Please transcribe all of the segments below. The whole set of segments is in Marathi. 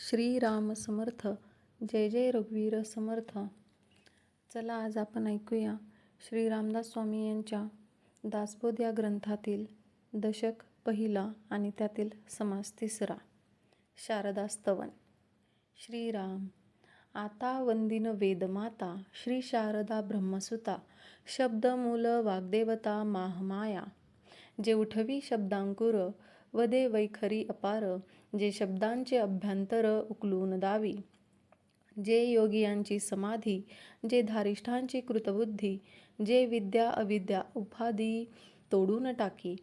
श्रीराम समर्थ जय जय रघुवीर समर्थ चला आज आपण ऐकूया श्री रामदास स्वामी यांच्या दासबोध या ग्रंथातील दशक पहिला आणि त्यातील समास तिसरा. शारदा स्तवन. श्रीराम आता वंदिन वेदमाता श्री शारदा ब्रह्मसुता शब्दमूल वाग्देवता माहमाया जे उठवी शब्दांकुर वदे वैखरी अपार जे शब्दांचे अभ्यंतर उकलून दावी. जे योगियांची समाधी जे धारिष्ठांची कृतबुद्धी जे विद्या अविद्या उपाधी तोडून टाकी.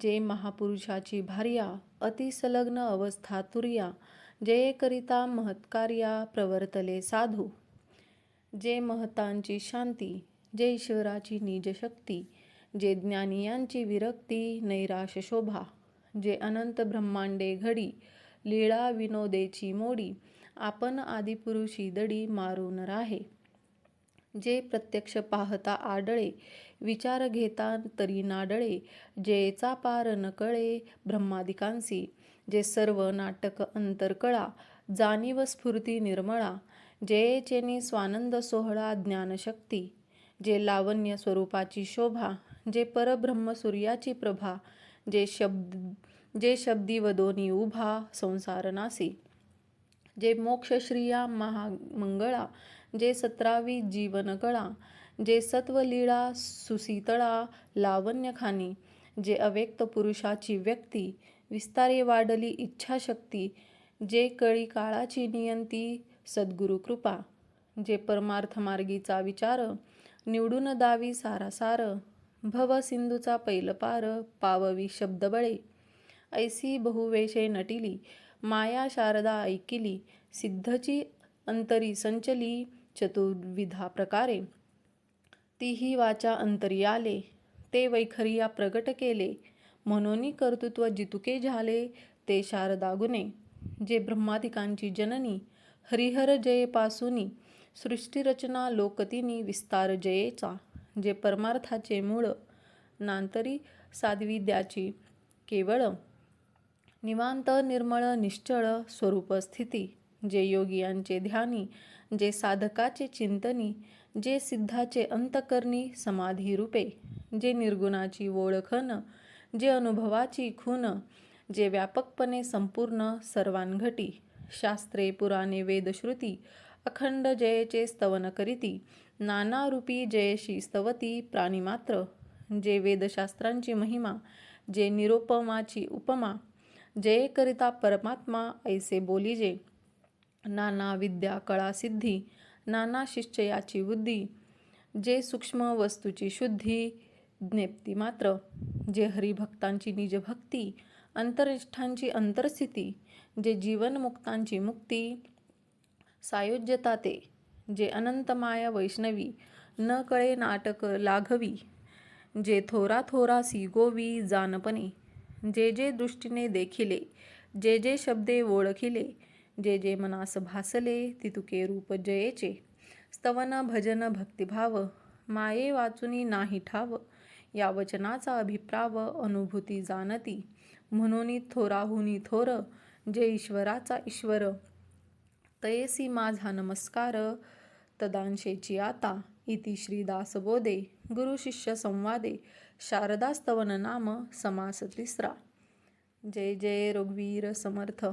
जे महापुरुषाची भार्या अतिसलग्न अवस्था तुर्या जे करिता महत्कार्या प्रवर्तले साधू. जे महतांची शांती जे ईश्वराची निजशक्ती जे ज्ञानियांची विरक्ती नैराश शोभा. जे अनंत ब्रह्मांडे घडी लीळा विनोदेची मोडी आपण आदिपुरुषी दडी मारून राहे. जे प्रत्यक्ष पाहता आडळे विचार घेता तरी नाडळे जेचा पार न कळे ब्रह्मादिकांसी जे सर्व नाटक अंतरकळा जाणीव स्फूर्ती निर्मळा जे चेनी स्वानंद सोहळा ज्ञानशक्ती जे लावण्य स्वरूपाची शोभा जे परब्रह्म सूर्याची प्रभा जे शब्द जे शब्दी वदोनी उभा संसार नासी जे मोक्षश्रिया महामंगळा जे सतरावी जीवनकळा जे सत्वलीळा सुसीतळा लावण्यखानी जे अव्यक्त पुरुषाची व्यक्ती विस्तारे वाढली इच्छाशक्ती जे कळी काळाची नियंती सद्गुरु कृपा. जे परमार्थमार्गीचा विचार निवडून दावी सारासार. भव सिंधूचा पैलपार पाववी शब्दबळे ऐसी बहुवेशे नटिली माया शारदा ऐकिली सिद्धची अंतरी संचली चतुर्विधा प्रकारे. तीही वाचा अंतरी आले ते वैखरिया प्रगट केले. म्हणून कर्तृत्व जितुके झाले ते शारदा गुणे जे ब्रह्मादिकांची जननी हरिहर जयेपासूनी सृष्टीरचना लोकतिनी विस्तार जयेचा. जे परमार्थाचे मूळ नांतरी साध्विद्याची केवळ निवांत निर्मळ निश्चळ स्वरूप स्थिती जे योगियांचे ध्यानी जे साधकाचे चिंतनी जे सिद्धाचे अंतकरणी समाधी रूपे जे निर्गुणाची ओळखन जे अनुभवाची खून जे व्यापकपणे संपूर्ण सर्वांघटी शास्त्रे पुराणे वेदश्रुती अखंड जयचे स्तवन करीती नाना रूपी जयशी स्तवती प्राणीमात्र जे वेदशास्त्रांची महिमा जे निरुपमाची उपमा जय करिता परमात्मा ऐसे बोलीजे. नाना विद्या कळा सिद्धी नाना शिष्ययाची बुद्धी जे सूक्ष्म वस्तूची शुद्धी ज्ञप्ती मात्र जे हरिभक्तांची निजभक्ती अंतरिष्ठांची अंतरस्थिती जे जीवनमुक्तांची मुक्ती सायोज्यता ते जे अनंत माया वैष्णवी न कळे नाटक लाघवी जे थोरा थोरा सी गोवी जानपणे जे जे दृष्टीने देखिले जे जे शब्दे ओळखिले जे जे मनास भासले तितुके रूप जयेचे स्तवन भजन भक्तिभाव माये वाचुनी नाही ठाव या वचनाचा अभिप्राव अनुभूती जाणती म्हणून थोराहुनी थोर जे ईश्वराचा ईश्वर तयेसी माझा नमस्कार. तदांशेची आता इति श्रीदासबोधे गुरुशिष्य संवादे शारदास्तवन नाम समास तिसरा. जय जय रघुवीर समर्थ.